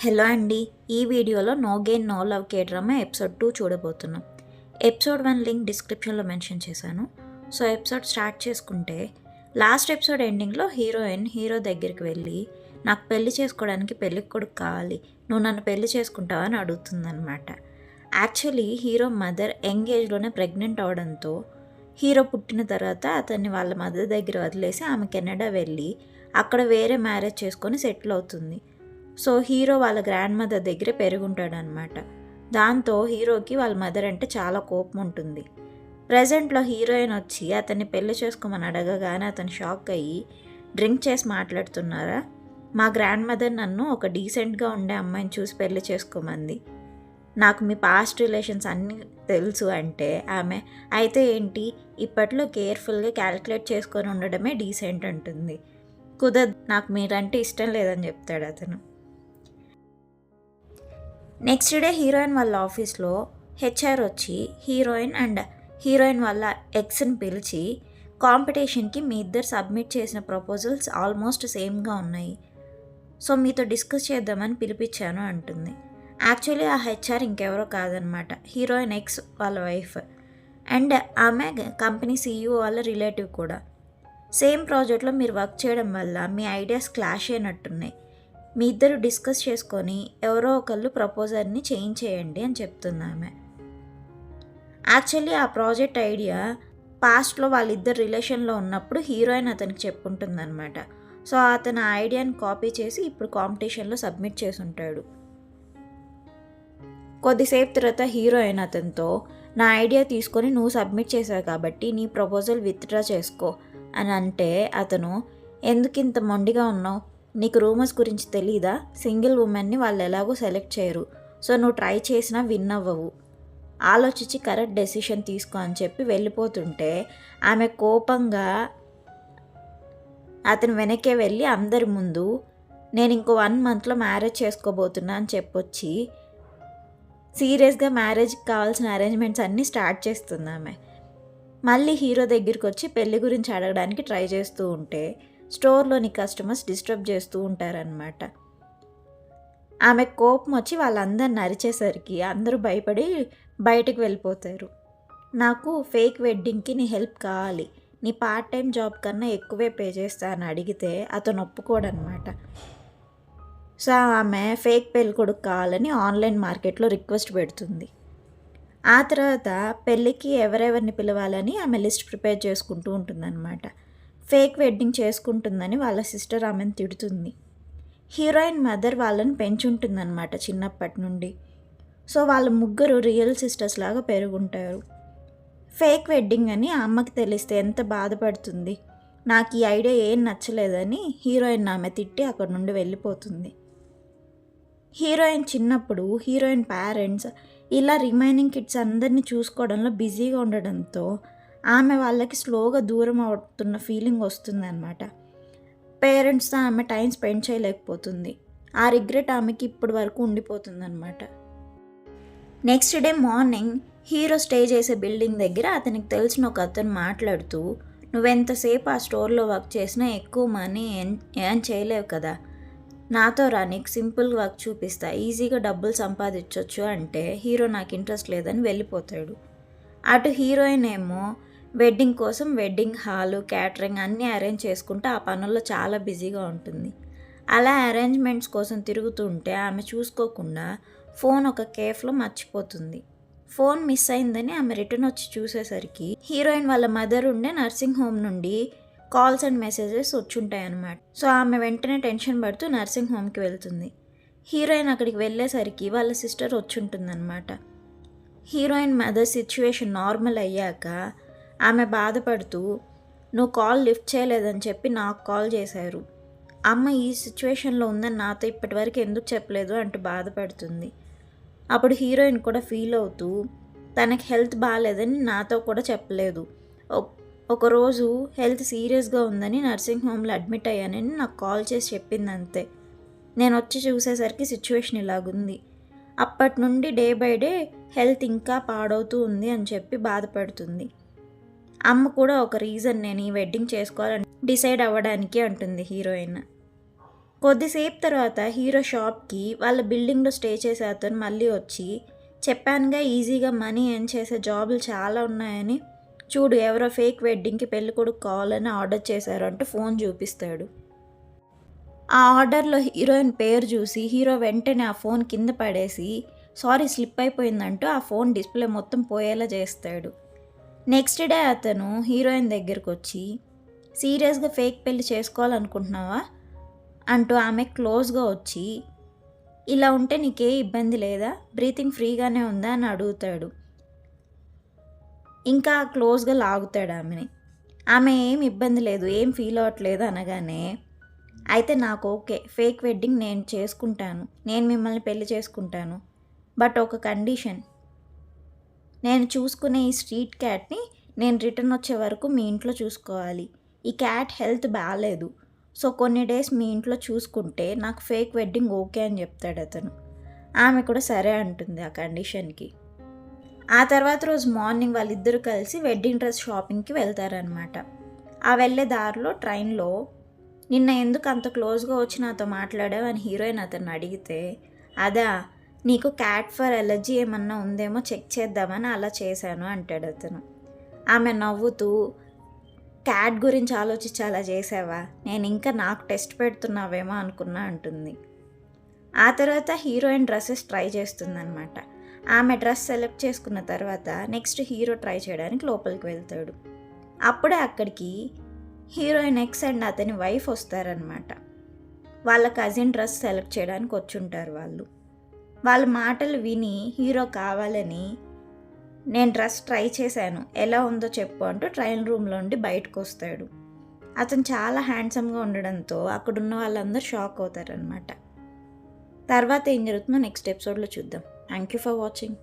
Hello అండి ఈ వీడియోలో no gain no love K drama episode two చూడబోతున్నాం. ఎపిసోడ్ వన్ లింక్ డిస్క్రిప్షన్లో మెన్షన్ చేశాను. సో ఎపిసోడ్ స్టార్ట్ చేసుకుంటే లాస్ట్ ఎపిసోడ్ ఎండింగ్లో హీరోయిన్ హీరో దగ్గరికి వెళ్ళి నాకు పెళ్ళి చేసుకోవడానికి పెళ్ళి కొడుకు కావాలి నువ్వు నన్ను పెళ్ళి చేసుకుంటావా? అని అడుగుతుందనమాట యాక్చువల్లీ హీరో మదర్ యంగ్ ఏజ్లోనే ప్రెగ్నెంట్ అవడంతో హీరో పుట్టిన తర్వాత అతన్ని వాళ్ళ మదర్ దగ్గర వదిలేసి ఆమె కెనడా వెళ్ళి అక్కడ వేరే మ్యారేజ్ చేసుకొని సెటిల్ అవుతుంది. సో హీరో వాళ్ళ గ్రాండ్ మదర్ దగ్గరే పెరుగుంటాడనమాట. దాంతో హీరోకి వాళ్ళ మదర్ అంటే చాలా కోపం ఉంటుంది. ప్రజెంట్లో హీరోయిన్ వచ్చి అతన్ని పెళ్ళి చేసుకోమని అడగగానే అతను షాక్ అయ్యి డ్రింక్ చేసి మాట్లాడుతున్నారా? మా గ్రాండ్ మదర్ నన్ను ఒక డీసెంట్గా ఉండే అమ్మాయిని చూసి పెళ్ళి చేసుకోమంది. నాకు మీ పాస్ట్ రిలేషన్స్ అన్నీ తెలుసు అంటే ఆమె అయితే ఏంటి? ఇప్పట్లో కేర్ఫుల్గా క్యాలిక్యులేట్ చేసుకొని ఉండడమే డీసెంట్ అంటుంది. కుదరదు నాకు మీరంటే ఇష్టం లేదని చెప్తాడు అతను. నెక్స్ట్ డే హీరోయిన్ వాళ్ళ ఆఫీస్లో హెచ్ఆర్ వచ్చి హీరోయిన్ అండ్ హీరోయిన్ వాళ్ళ ఎక్స్ని పిలిచి కాంపిటీషన్కి మీ ఇద్దరు సబ్మిట్ చేసిన ప్రపోజల్స్ ఆల్మోస్ట్ సేమ్గా ఉన్నాయి. సో మీతో డిస్కస్ చేద్దామని పిలిపించాను అంటుంది. యాక్చువల్లీ ఆ హెచ్ఆర్ ఇంకెవరో కాదనమాట. హీరోయిన్ ఎక్స్ వాళ్ళ వైఫ్ అండ్ ఆమె కంపెనీ సీఈఓ వాళ్ళ రిలేటివ్ కూడా. సేమ్ ప్రాజెక్ట్లో మీరు వర్క్ చేయడం వల్ల మీ ఐడియాస్ క్లాష్ అయినట్టున్నాయి. మీ ఇద్దరు డిస్కస్ చేసుకొని ఎవరో ఒకళ్ళు ప్రపోజల్ని చేంజ్ చేయండి అని చెప్తుంది ఆమె. యాక్చువల్లీ ఆ ప్రాజెక్ట్ ఐడియా పాస్ట్లో వాళ్ళిద్దరు రిలేషన్లో ఉన్నప్పుడు హీరోయిన్ అతనికి చెప్పుంటుందన్నమాట. సో అతను ఆ ఐడియాని కాపీ చేసి ఇప్పుడు కాంపిటీషన్లో సబ్మిట్ చేసి ఉంటాడు కొద్దిసేపు తర్వాత హీరోయిన్ అతనితో నా ఐడియా తీసుకొని నువ్వు సబ్మిట్ చేశావు కాబట్టి నీ ప్రపోజల్ విత్డ్రా చేసుకో అని అంటే అతను ఎందుకు ఇంత మొండిగా ఉన్నావు? నీకు రూమర్స్ గురించి తెలీదా? సింగిల్ ఉమెన్ని వాళ్ళు ఎలాగో సెలెక్ట్ చేయరు. సో నువ్వు ట్రై చేసినా విన్ అవ్వవు. ఆలోచించి కరెక్ట్ డెసిషన్ తీసుకో అని చెప్పి వెళ్ళిపోతుంటే ఆమె కోపంగా అతను వెనక్కే వెళ్ళి అందరి ముందు నేను ఇంకో వన్ మంత్లో మ్యారేజ్ చేసుకోబోతున్నా అని చెప్పొచ్చి సీరియస్గా మ్యారేజ్కి కావాల్సిన అరేంజ్మెంట్స్ అన్నీ స్టార్ట్ చేస్తుంది ఆమె. మళ్ళీ హీరో దగ్గరికి వచ్చి పెళ్ళి గురించి అడగడానికి ట్రై చేస్తూ ఉంటే స్టోర్లోని కస్టమర్స్ డిస్టర్బ్ చేస్తూ ఉంటారనమాట ఆమె కోపం వచ్చి వాళ్ళందరిని అరిచేసరికి అందరూ భయపడి బయటకు వెళ్ళిపోతారు. నాకు ఫేక్ వెడ్డింగ్కి నీ హెల్ప్ కావాలి. నీ పార్ట్ టైం జాబ్ కన్నా ఎక్కువే పే చేస్తా అని అడిగితే అతను ఒప్పుకోడనమాట సో ఆమె ఫేక్ పెళ్ళి కొడుకు కావాలని ఆన్లైన్ మార్కెట్లో రిక్వెస్ట్ పెడుతుంది. ఆ తర్వాత పెళ్ళికి ఎవరెవరిని పిలవాలని ఆమె లిస్ట్ ప్రిపేర్ చేసుకుంటూ ఉంటుందన్నమాట. ఫేక్ వెడ్డింగ్ చేసుకుంటుందని వాళ్ళ సిస్టర్ ఆమెను తిడుతుంది. హీరోయిన్ మదర్ వాళ్ళని పెంచుంటుందన్నమాట చిన్నప్పటి నుండి సో వాళ్ళ ముగ్గురు రియల్ సిస్టర్స్ లాగా పెరుగుంటారు. ఫేక్ వెడ్డింగ్ అని అమ్మకి తెలిస్తే ఎంత బాధపడుతుంది. నాకు ఈ ఐడియా ఏం నచ్చలేదని హీరోయిన్ ఆమె తిట్టి అక్కడ నుండి వెళ్ళిపోతుంది. హీరోయిన్ చిన్నప్పుడు హీరోయిన్ పేరెంట్స్ ఇలా రిమైనింగ్ కిడ్స్ అందరినీ చూసుకోవడంలో బిజీగా ఉండడంతో ఆమె వాళ్ళకి స్లోగా దూరం అవుతున్న ఫీలింగ్ వస్తుందన్నమాట. పేరెంట్స్తో ఆమె టైం స్పెండ్ చేయలేకపోతుంది. ఆ రిగ్రెట్ ఆమెకి ఇప్పటి వరకు ఉండిపోతుందన్నమాట. Next day morning hero stay చేసే బిల్డింగ్ దగ్గర అతనికి తెలిసిన ఒక అతను మాట్లాడుతూ నువ్వెంతసేపు ఆ స్టోర్లో వర్క్ చేసినా ఎక్కువ మనీ ఏం ఏం చేయలేవు కదా. నాతో రా నీకు సింపుల్ వర్క్ చూపిస్తా. ఈజీగా డబ్బులు సంపాదించవచ్చు అంటే హీరో నాకు ఇంట్రెస్ట్ లేదని వెళ్ళిపోతాడు. అటు హీరోయిన్ ఏమో వెడ్డింగ్ కోసం వెడ్డింగ్ హాలు క్యాటరింగ్ అన్నీ అరేంజ్ చేసుకుంటే ఆ పనుల్లో చాలా బిజీగా ఉంటుంది. అలా అరేంజ్మెంట్స్ కోసం తిరుగుతుంటే ఆమె చూసుకోకుండా ఫోన్ ఒక కేఫ్లో మర్చిపోతుంది. ఫోన్ మిస్ అయిందని ఆమె రిటర్న్ వచ్చి చూసేసరికి హీరోయిన్ వాళ్ళ మదర్ ఉండే నర్సింగ్ హోమ్ నుండి కాల్స్ అండ్ మెసేజెస్ వచ్చుంటాయన్నమాట. సో ఆమె వెంటనే టెన్షన్ పడుతూ నర్సింగ్ హోమ్కి వెళ్తుంది. హీరోయిన్ అక్కడికి వెళ్ళేసరికి వాళ్ళ సిస్టర్ వచ్చుంటుందన్నమాట. హీరోయిన్ మదర్ సిచ్యువేషన్ నార్మల్ అయ్యాక ఆమె బాధపడుతూ నువ్వు కాల్ లిఫ్ట్ చేయలేదని చెప్పి నాకు కాల్ చేశారు. అమ్మ ఈ సిచ్యువేషన్లో ఉందని నాతో ఇప్పటివరకు ఎందుకు చెప్పలేదు? అంటూ బాధపడుతుంది. అప్పుడు హీరోయిన్ కూడా ఫీల్ అవుతూ తనకి హెల్త్ బాగాలేదని నాతో కూడా చెప్పలేదు. ఒకరోజు హెల్త్ సీరియస్గా ఉందని నర్సింగ్ హోమ్లో అడ్మిట్ అయ్యానని నాకు కాల్ చేసి చెప్పింది అంతే నేను వచ్చి చూసేసరికి సిచ్యువేషన్ ఇలాగుంది. అప్పటి నుండి డే బై డే హెల్త్ ఇంకా పాడవుతూ ఉంది అని చెప్పి బాధపడుతుంది. అమ్మ కూడా ఒక రీజన్ నేను ఈ వెడ్డింగ్ చేసుకోవాలని డిసైడ్ అవ్వడానికి అంటుంది హీరోయిన్ కొద్దిసేపు తర్వాత హీరో షాప్కి వాళ్ళ బిల్డింగ్లో స్టే చేసే అతను మళ్ళీ వచ్చి చెప్పానుగా ఈజీగా మనీ ఎర్న్ చేసే జాబులు చాలా ఉన్నాయని చూడు ఎవరో ఫేక్ వెడ్డింగ్కి పెళ్ళి కొడుకు కావాలని ఆర్డర్ చేశారు అంటూ ఫోన్ చూపిస్తాడు. ఆ ఆర్డర్లో హీరోయిన్ పేరు చూసి హీరో వెంటనే ఆ ఫోన్ కింద పడేసి సారీ స్లిప్ అయిపోయిందంటూ ఆ ఫోన్ డిస్ప్లే మొత్తం పోయేలా చేస్తాడు. నెక్స్ట్ డే అతను హీరోయిన్ దగ్గరకు వచ్చి సీరియస్గా ఫేక్ పెళ్ళి చేసుకోవాలనుకుంటున్నావా? అంటూ ఆమె క్లోజ్గా వచ్చి ఇలా ఉంటే నీకే ఇబ్బంది లేదా? బ్రీతింగ్ ఫ్రీగానే ఉందా? అని అడుగుతాడు. ఇంకా క్లోజ్గా లాగుతాడు ఆమెని. ఆమె ఏం ఇబ్బంది లేదు ఏం ఫీల్ అవ్వట్లేదు అనగానే అయితే నాకు ఓకే ఫేక్ వెడ్డింగ్ నేను చేసుకుంటాను. నేను మిమ్మల్ని పెళ్ళి చేసుకుంటాను. బట్ ఒక కండిషన్ నేను చూసుకునే ఈ స్ట్రీట్ క్యాట్ని నేను రిటర్న్ వచ్చే వరకు మీ ఇంట్లో చూసుకోవాలి. ఈ క్యాట్ హెల్త్ బాగాలేదు. సో కొన్ని డేస్ మీ ఇంట్లో చూసుకుంటే నాకు ఫేక్ వెడ్డింగ్ ఓకే అని చెప్తాడు అతను. ఆమె కూడా సరే అంటుంది ఆ కండిషన్కి. ఆ తర్వాత రోజు మార్నింగ్ వాళ్ళిద్దరూ కలిసి వెడ్డింగ్ డ్రెస్ షాపింగ్కి వెళ్తారనమాట ఆ వెళ్ళే దారిలో ట్రైన్లో నిన్న ఎందుకు అంత క్లోజ్గా వచ్చి నాతో మాట్లాడావు? అని హీరోయిన్ అతను అడిగితే అదా నీకు క్యాట్ ఫర్ ఎలర్జీ ఏమన్నా ఉందేమో చెక్ చేద్దామని అలా చేశాను అంటాడు అతను. ఆమె నవ్వుతూ క్యాట్ గురించి ఆలోచించి అలా చేసావా? నేను ఇంకా నాకు టెస్ట్ పెడుతున్నావేమో అనుకున్నా అంటుంది. ఆ తర్వాత హీరోయిన్ డ్రెస్సెస్ ట్రై చేస్తుందన్నమాట. ఆమె డ్రెస్ సెలెక్ట్ చేసుకున్న తర్వాత నెక్స్ట్ హీరో ట్రై చేయడానికి లోపలికి వెళ్తాడు. అప్పుడే అక్కడికి హీరోయిన్ ఎక్స్ అండ్ అతని వైఫ్ వస్తారనమాట వాళ్ళ కజిన్ డ్రెస్ సెలెక్ట్ చేయడానికి వచ్చుంటారు వాళ్ళు. వాళ్ళ మాటలు విని హీరో కావాలని నేను డ్రెస్ ట్రై చేశాను. ఎలా ఉందో చెప్పు అంటూ ట్రైన్ రూమ్లో ఉండి బయటకు వస్తాడు అతను చాలా హ్యాండ్సమ్గా ఉండడంతో అక్కడున్న వాళ్ళందరూ షాక్ అవుతారనమాట తర్వాత ఏం జరుగుతుందో నెక్స్ట్ ఎపిసోడ్లో చూద్దాం. Thank you for watching.